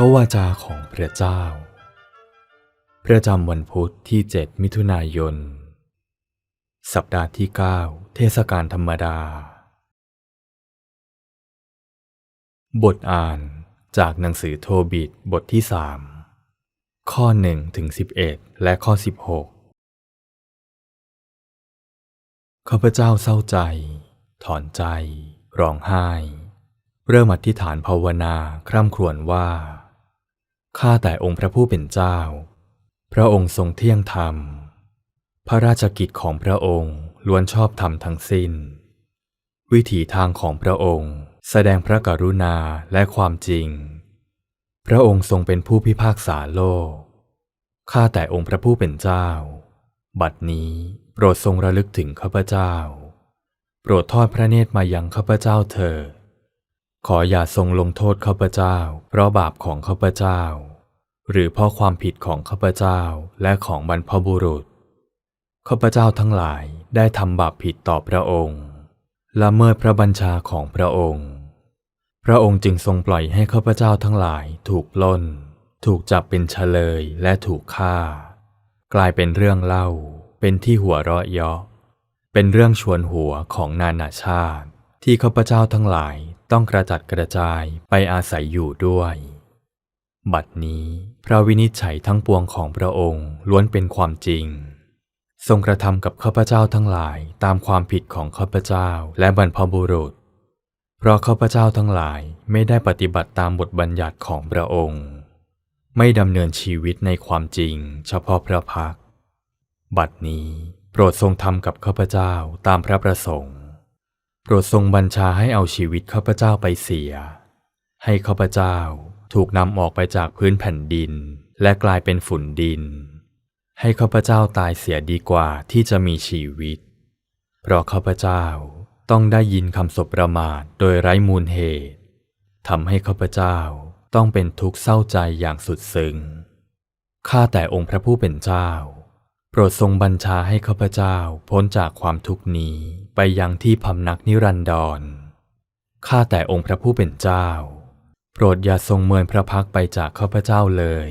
ระวาจาของพระเจ้า ประจำวันพุธที่7มิถุนายน สัปดาห์ที่9เทศกาลธรรมดา บทอ่านจากหนังสือโทบิตบทที่3ข้อ1ถึง11และข้อ16ข้าพเจ้าเศร้าใจ ถอนใจ ร้องไห้ เริ่มอธิษฐานภาวนา คร่ำครวญว่า ข้าแต่องค์พระผู้เป็นเจ้า พระองค์ทรงเที่ยงธรรม พระราชกิจของพระองค์ล้วนชอบธรรมทั้งสิ้น วิถีทางของพระองค์แสดงพระกรุณาและความจริง พระองค์ทรงเป็นผู้พิพากษาโลก ข้าแต่องค์พระผู้เป็นเจ้า บัดนี้โปรดทรงระลึกถึงข้าพเจ้า โปรดทอดพระเนตรมายังข้าพเจ้าเถิดขออย่าทรงลงโทษข้าพเจ้า เพราะบาปของข้าพเจ้า หรือเพราะความผิดของข้าพเจ้าและของบรรพบุรุษ ข้าพเจ้าทั้งหลายได้ทำบาปผิดต่อพระองค์ ละเมิดพระบัญชาของพระองค์ พระองค์จึงทรงปล่อยให้ข้าพเจ้าทั้งหลายถูกล้น ถูกจับเป็นเฉลยและถูกฆ่า กลายเป็นเรื่องเล่า เป็นที่หัวเราะเยาะ เป็นเรื่องชวนหัวของนานาชาติ ที่ข้าพเจ้าทั้งหลายต้องกระจัดกระจายไปอาศัยอยู่ด้วย บัดนี้ พระวินิจฉัยทั้งปวงของพระองค์ล้วนเป็นความจริง ทรงกระทำกับข้าพเจ้าทั้งหลายตามความผิดของข้าพเจ้าและบรรพบุรุษ เพราะข้าพเจ้าทั้งหลายไม่ได้ปฏิบัติตามบทบัญญัติของพระองค์ ไม่ดำเนินชีวิตในความจริง เฉพาะพระพัก บัดนี้โปรดทรงทำกับข้าพเจ้าตามพระประสงค์ โปรดทรงบัญชาให้เอาชีวิตข้าพเจ้าไปเสีย ให้ข้าพเจ้า ถูกนำออกไปจากพื้นแผ่นดิน และกลายเป็นฝุ่นดิน ให้ข้าพเจ้าตายเสียดีกว่าที่จะมีชีวิต เพราะข้าพเจ้าต้องได้ยินคำสบประมาทโดยไร้มูลเหตุทำให้ข้าพเจ้าต้องเป็นทุกข์เศร้าใจอย่างสุดซึ้งข้าแต่องค์พระผู้เป็นเจ้า โปรดทรงบัญชาให้ข้าพเจ้าพ้นจากความทุกข์นี้ไปยังที่พำนักนิรันดรข้าแต่องค์พระผู้เป็นเจ้า โปรดอย่าทรงเมินพระพักไปจากข้าพเจ้าเลย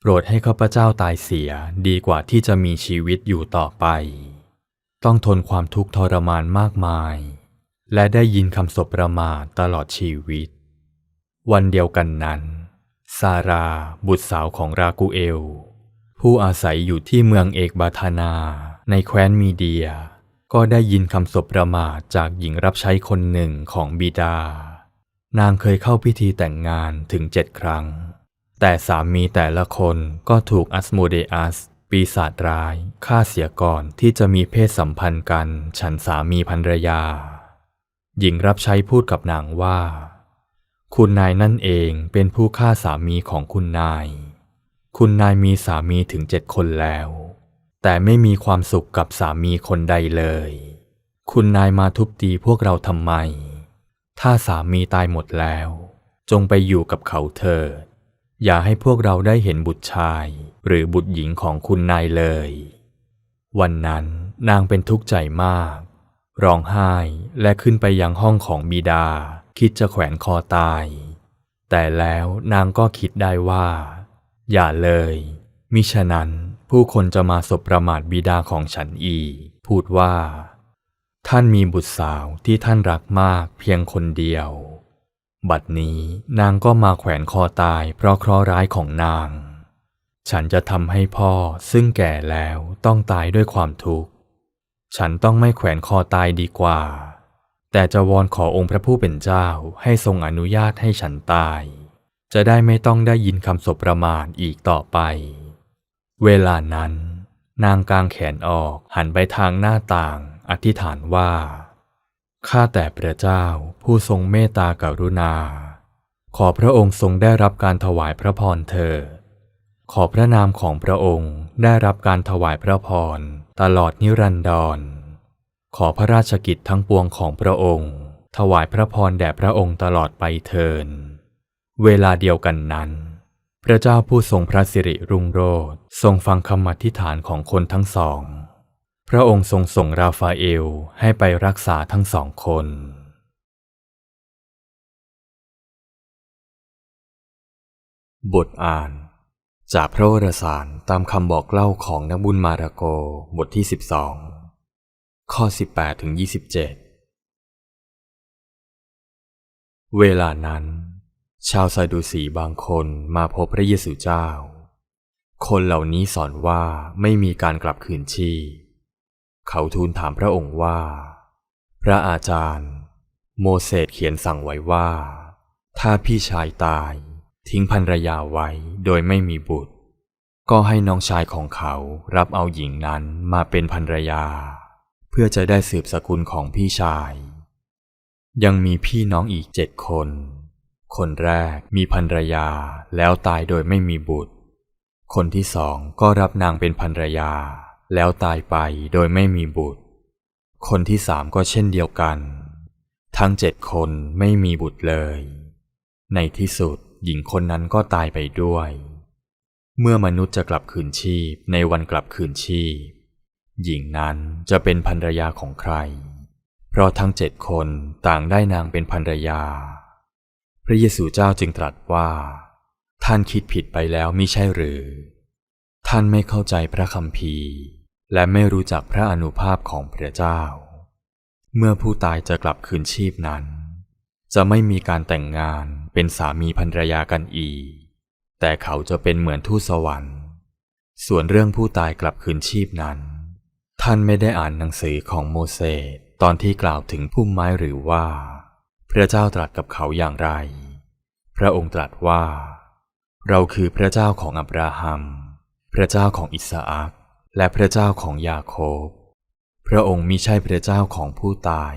โปรดให้ข้าพเจ้าตายเสียดีกว่าที่จะมีชีวิตอยู่ต่อไป ต้องทนความทุกข์ทรมานมากมาย และได้ยินคำสบประมาทตลอดชีวิต วันเดียวกันนั้น ซาราบุตรสาวของรากูเอล ผู้อาศัยอยู่ที่เมืองเอกบาธานาในแคว้นมีเดีย ก็ได้ยินคำสบประมาทจากหญิงรับใช้คนหนึ่งของบิดา นางเคยเข้าพิธีแต่งงานถึงเจ็ดครั้ง แต่สามีแต่ละคนก็ถูกอัสโมเดอัส ปีศาจร้ายฆ่าเสียก่อนที่จะมีเพศสัมพันธ์กันฉันสามีภรรยา หญิงรับใช้พูดกับนางว่า คุณนายนั่นเองเป็นผู้ฆ่าสามีของคุณนาย คุณนายมีสามีถึงเจ็ดคนแล้ว แต่ไม่มีความสุขกับสามีคนใดเลย คุณนายมาทุบตีพวกเราทำไม ถ้าสามีตายหมดแล้ว จงไปอยู่กับเขาเถิด อย่าให้พวกเราได้เห็นบุตรชาย หรือบุตรหญิงของคุณนายเลย วันนั้นนางเป็นทุกข์ใจมาก ร้องไห้และขึ้นไปยังห้องของบิดา คิดจะแขวนคอตาย แต่แล้วนางก็คิดได้ว่า อย่าเลย มิฉะนั้นผู้คนจะมาสบประมาทบิดาของฉันอีพูดว่า ท่านมีบุตรสาวที่ท่านรักมากเพียงคนเดียว บัดนี้นางก็มาแขวนคอตายเพราะเคราะห์ร้ายของนาง ฉันจะทำให้พ่อซึ่งแก่แล้วต้องตายด้วยความทุกข์ ฉันต้องไม่แขวนคอตายดีกว่า แต่จะวอนขอองค์พระผู้เป็นเจ้าให้ทรงอนุญาตให้ฉันตาย จะได้ไม่ต้องได้ยินคำสบประมาทอีกต่อไป เวลานั้น นางกางแขนออกหันไปทางหน้าต่าง อธิษฐานว่า ข้าแต่พระเจ้าผู้ทรงเมตตากรุณา ขอพระองค์ทรงได้รับการถวายพระพรเถิดขอพระนามของพระองค์ได้รับการถวายพระพรตลอดนิรันดร ขอพระราชกิจทั้งปวงของพระองค์ ถวายพระพรแด่พระองค์ตลอดไปเทิน เวลาเดียวกันนั้นพระเจ้าผู้ทรงพระสิริรุ่งโรจน์ทรงฟังคำอธิษฐานของคนทั้งสอง ระองค์ทรงส่งราฟาเอลให้ไปรักษาทั้งสองคน บทอ่าน จากพระวรสารตามคำบอกเล่าของนักบุญมาราโกบทที่ 12 ข้อ 18ถึง27 เวลานั้น ชาวซาดูสีบางคนมาพบพระเยซูเจ้า คนเหล่านี้สอนว่าไม่มีการกลับคืนชีพ เขาทูลถามพระองค์ว่า พระอาจารย์ โมเสสเขียนสั่งไว้ว่า ถ้าพี่ชายตาย ทิ้งภรรยาไว้โดยไม่มีบุตร ก็ให้น้องชายของเขารับเอาหญิงนั้นมาเป็นภรรยา เพื่อจะได้สืบสกุลของพี่ชาย ยังมีพี่น้องอีกเจ็ดคน คนแรกมีภรรยาแล้วตายโดยไม่มีบุตร คนที่สองก็รับนางเป็นภรรยา แล้วตายไปโดยไม่มีบุตร คนที่สามก็เช่นเดียวกัน ทั้งเจ็ดคนไม่มีบุตรเลย ในที่สุดหญิงคนนั้นก็ตายไปด้วย เมื่อมนุษย์จะกลับคืนชีพในวันกลับคืนชีพ หญิงนั้นจะเป็นภรรยาของใคร เพราะทั้งเจ็ดคนต่างได้นางเป็นภรรยา พระเยซูเจ้าจึงตรัสว่า ท่านคิดผิดไปแล้วมิใช่หรือ ท่านไม่เข้าใจพระคัมภีร์ และไม่รู้จักพระอนุภาพของพระเจ้า เมื่อผู้ตายจะกลับคืนชีพนั้น จะไม่มีการแต่งงานเป็นสามีภรรยากันอีก แต่เขาจะเป็นเหมือนทูตสวรรค์ ส่วนเรื่องผู้ตายกลับคืนชีพนั้น ท่านไม่ได้อ่านหนังสือของโมเสสตอนที่กล่าวถึงพุ่มไม้หรือว่า พระเจ้าตรัสกับเขาอย่างไร พระองค์ตรัสว่า เราคือพระเจ้าของอับราฮัม พระเจ้าของอิสอัก และพระเจ้าของยาโคบ พระองค์มิใช่พระเจ้าของผู้ตาย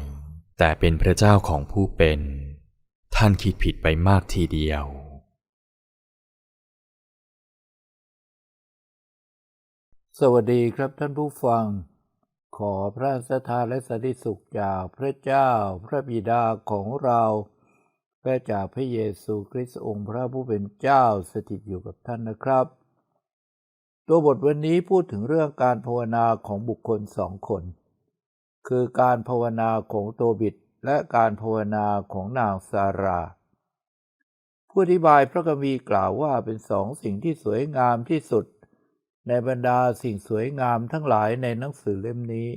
แต่เป็นพระเจ้าของผู้เป็น ท่านคิดผิดไปมากทีเดียว สวัสดีครับท่านผู้ฟัง ขอพระสถานและสันติสุขจากพระเจ้าพระบิดาของเราและจากพระเยซูคริสต์องค์พระผู้เป็นเจ้าสถิตอยู่กับท่านนะครับ ตัวบทวันนี้พูดถึงเรื่องการภาวนาของบุคคลสองคน คือการภาวนาของโตบิดและการภาวนาของนางซารา ผู้อธิบายพระคัมภีร์กล่าวว่าเป็นสองสิ่งที่สวยงามที่สุด ในบรรดาสิ่งสวยงามทั้งหลายในหนังสือเล่มนี้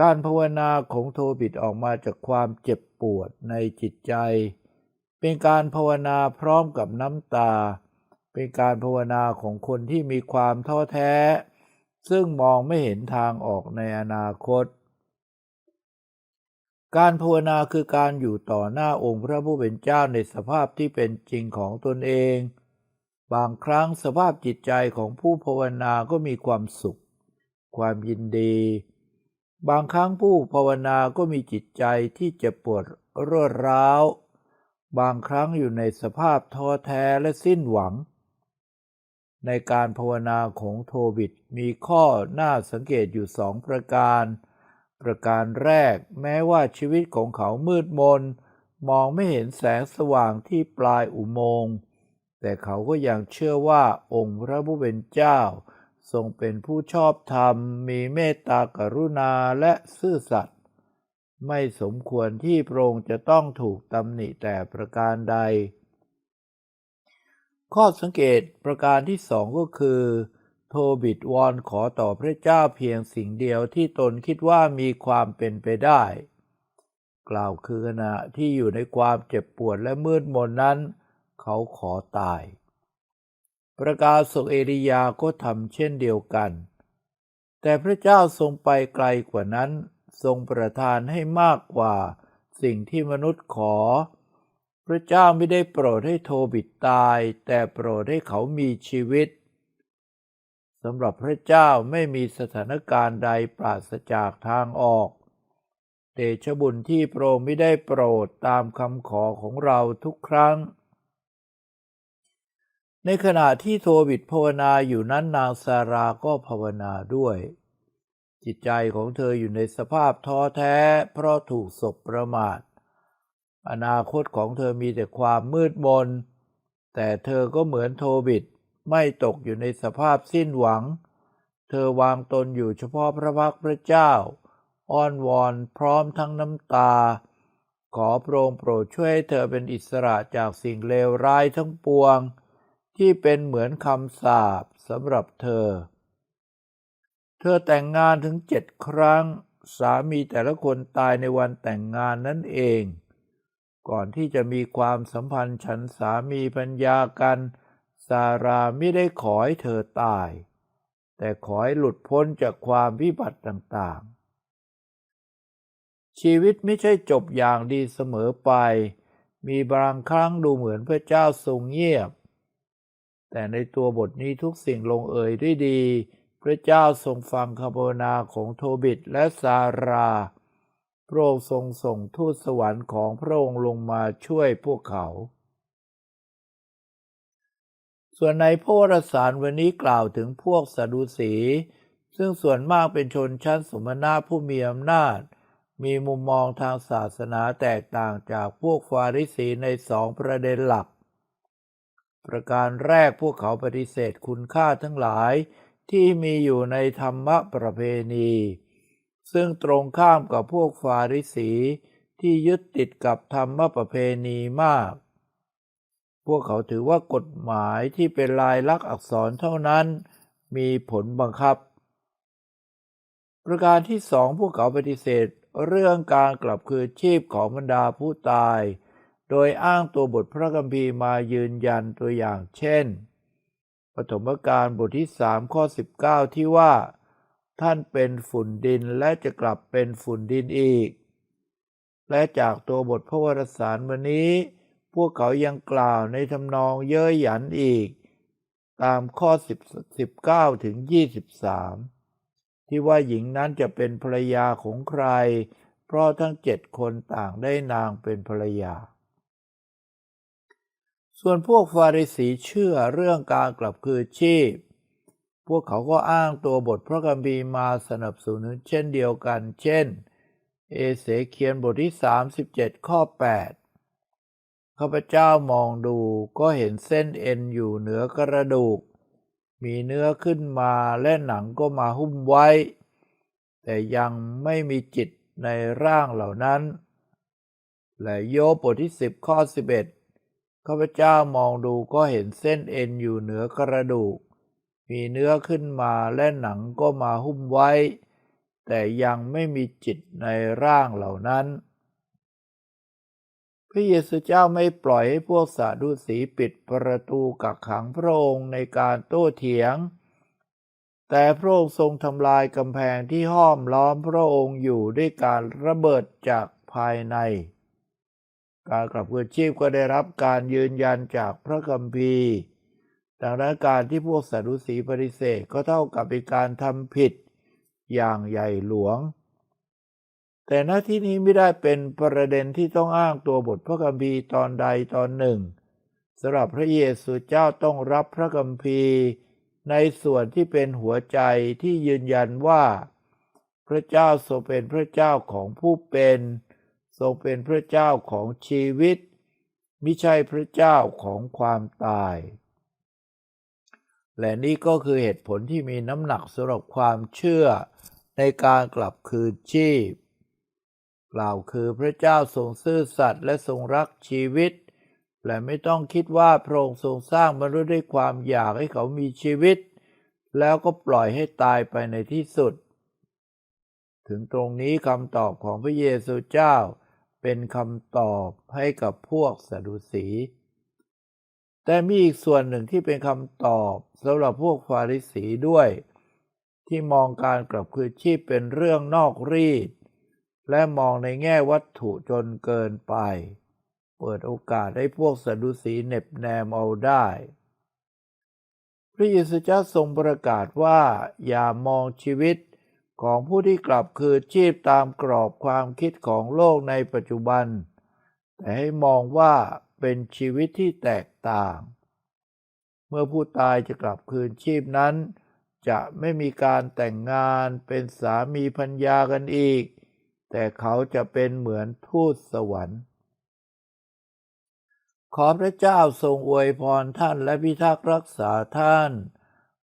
การภาวนาของโทบิดออกมาจากความเจ็บปวดในจิตใจ เป็นการภาวนาพร้อมกับน้ำตา เป็นการภาวนาของคนที่มีความท้อแท้ ซึ่งมองไม่เห็นทางออกในอนาคต การภาวนาคือการอยู่ต่อหน้าองค์พระผู้เป็นเจ้าในสภาพที่เป็นจริงของตนเอง บางครั้งสภาพจิตใจของผู้ภาวนาก็มีความสุข ความยินดี บางครั้งผู้ภาวนาก็มีจิตใจที่จ็บปวดรวดร้าวบางครั้งอยู่ในสภาพท้อแท้และสิ้นหวัง ในการภาวนาของโทบิดมีข้อน่าสังเกตอยู่สองประการ ประการแรกแม้ว่าชีวิตของเขามืดมน มองไม่เห็นแสงสว่างที่ปลายอุโมงค์แต่เขาก็ยังเชื่อว่าองค์พระผู้เป็นเจ้า ทรงเป็นผู้ชอบธรรม มีเมตตากรุณาและซื่อสัตย์ไม่สมควรที่พระองค์จะต้องถูกตำหนิแต่ประการใด ข้อสังเกตประการที่สองก็คือ โทบิดวอนขอต่อพระเจ้าเพียงสิ่งเดียวที่ตนคิดว่ามีความเป็นไปได้ กล่าวคือขณะที่อยู่ในความเจ็บปวดและมืดมนนั้น เขาขอตาย ประกาศสกเอริยาก็ทำเช่นเดียวกัน แต่พระเจ้าทรงไปไกลกว่านั้น ทรงประทานให้มากกว่า สิ่งที่มนุษย์ขอ พระเจ้าไม่ได้โปรดให้โทบิดตาย แต่โปรดให้เขามีชีวิตสำหรับพระเจ้าไม่มีสถานการณ์ใดปราศจากทางออกเดชบุญที่พระองค์ไม่ได้โปรดตามคำขอของเราทุกครั้ง ในขณะที่โทบิดภาวนาอยู่นั้นนางซาราก็ภาวนาด้วย จิตใจของเธออยู่ในสภาพท้อแท้เพราะถูกศพประมาท อนาคตของเธอมีแต่ความมืดมน แต่เธอก็เหมือนโทบิดไม่ตกอยู่ในสภาพสิ้นหวัง เธอวางตนอยู่เฉพาะพระพักตร์พระเจ้า อ้อนวอนพร้อมทั้งน้ำตา ขอพระองค์โปรดช่วยให้เธอเป็นอิสระจากสิ่งเลวร้ายทั้งปวง ที่เป็นเหมือนคำสาปสำหรับเธอ เธอแต่งงานถึงเจ็ดครั้ง สามีแต่ละคนตายในวันแต่งงานนั่นเอง ก่อนที่จะมีความสัมพันธ์ฉันสามีพัญญากันซาราไม่ได้ขอให้เธอตาย แต่ขอให้หลุดพ้นจากความวิบัติต่างๆ ชีวิตไม่ใช่จบอย่างดีเสมอไป มีบางครั้งดูเหมือนพระเจ้าทรงเงียบ แต่ในตัวบทนี้ทุกสิ่งลงเอยด้วยดี พระเจ้าทรงฟังคำภาวนาของโทบิตและซารา พระองค์ทรงส่งทูตสวรรค์ของพระองค์ลงมาช่วยพวกเขา ส่วนในพระวรสารวันนี้กล่าวถึงพวกสดุสี ซึ่งส่วนมากเป็นชนชั้นสมณะผู้มีอำนาจ มีมุมมองทางศาสนาแตกต่างจากพวกฟาริสีในสองประเด็นหลัก ประการแรกพวกเขาปฏิเสธคุณค่าทั้งหลายที่มีอยู่ในธรรมประเพณี ซึ่งตรงข้ามกับพวกฟาริสีที่ยึดติดกับธรรมประเพณีมาก พวกเขาถือว่ากฎหมายที่เป็นลายลักษณ์อักษรเท่านั้น มีผลบังคับ ประการที่สองพวกเขาปฏิเสธเรื่องการกลับคืนชีพของบรรดาผู้ตาย โดยอ้างตัวบทพระคัมภีร์มายืนยันตัวอย่างเช่น ปฐมกาลบทที่ 3 ข้อ 19 ที่ว่า ท่านเป็นฝุ่นดินและจะกลับเป็นฝุ่นดินอีก และจากตัวบทพระวรสารวันนี้ พวกเขายังกล่าวในทำนองเย้ยหยันอีก ตามข้อ10 19ถึง23 ที่ว่าหญิงนั้นจะเป็นภรรยาของใคร เพราะทั้งเจ็ดคนต่างได้นางเป็นภรรยา ส่วนพวกฟาริสีเชื่อเรื่องการกลับคืนชีพ พวกเขาก็อ้างตัวบทพระคัมภีร์มาสนับสนุนเช่นเดียวกัน เช่น เอเสเคียนบทที่ 37 ข้อ 8 ข้าพเจ้ามองดูก็เห็นเส้นเอ็นอยู่เหนือกระดูก มีเนื้อขึ้นมาและหนังก็มาหุ้มไว้ แต่ยังไม่มีจิตในร่างเหล่านั้น และโยบบทที่ 10 ข้อ 11 ข้าพเจ้ามองดูก็เห็นเส้นเอ็นอยู่เหนือกระดูก มีเนื้อขึ้นมาและหนังก็มาหุ้มไว้ แต่ยังไม่มีจิตในร่างเหล่านั้น พระเยซูเจ้าไม่ปล่อยให้พวกสาดุสีปิดประตูกักขังพระองค์ในการโต้เถียง แต่พระองค์ทรงทำลายกำแพงที่ห้อมล้อมพระองค์อยู่ด้วยการระเบิดจากภายใน การกลับคืนชีพก็ได้รับการยืนยันจากพระคัมภีร์ ดังนั้นการที่พวกสาดุสีปฏิเสธก็เท่ากับเป็นการทำผิดอย่างใหญ่หลวง แต่หน้าที่นี้ไม่ได้เป็นประเด็นที่ต้องอ้างตัวบทพระคัมภีร์ตอนใดตอนหนึ่งสำหรับพระเยซูเจ้าต้องรับพระคัมภีร์ในส่วนที่เป็นหัวใจที่ยืนยันว่า พระเจ้าทรงเป็นพระเจ้าของผู้เป็น ทรงเป็นพระเจ้าของชีวิต มิใช่พระเจ้าของความตาย และนี่ก็คือเหตุผลที่มีน้ำหนักสำหรับความเชื่อในการกลับคืนชีพ กล่าวคือพระเจ้าทรงซื่อสัตย์และทรงรักชีวิต และไม่ต้องคิดว่าพระองค์ทรงสร้างมนุษย์ด้วยความอยากให้เขามีชีวิต แล้วก็ปล่อยให้ตายไปในที่สุด ถึงตรงนี้คำตอบของพระเยซูเจ้าเป็นคำตอบให้กับพวกสดุสี แต่มีอีกส่วนหนึ่งที่เป็นคำตอบสำหรับพวกฟาริสีด้วย ที่มองการกลับคืนชีพเป็นเรื่องนอกรีด และมองในแง่วัตถุจนเกินไป เปิดโอกาสให้พวกสดุสีเหน็บแนมเอาได้ พระเยซูเจ้าทรงประกาศว่าอย่ามองชีวิตของผู้ที่กลับคืนชีพตามกรอบความคิดของโลกในปัจจุบัน แต่ให้มองว่า เป็นชีวิตที่แตกต่าง เมื่อผู้ตายจะกลับคืนชีพนั้น จะไม่มีการแต่งงานเป็นสามีพัญญากันอีก แต่เขาจะเป็นเหมือนทูตสวรรค์ ขอพระเจ้าทรงอวยพรท่านและพิทักษ์รักษาท่าน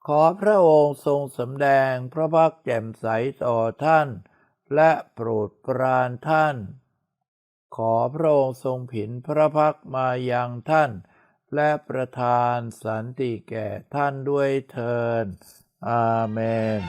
ขอพระองค์ทรงสำแดงพระพักแจ่มใสต่อท่าน และโปรดปรานท่าน ขอพระองค์ทรงผินพระพักมายังท่าน และประทานสันติแก่ท่านด้วยเทินอาเมน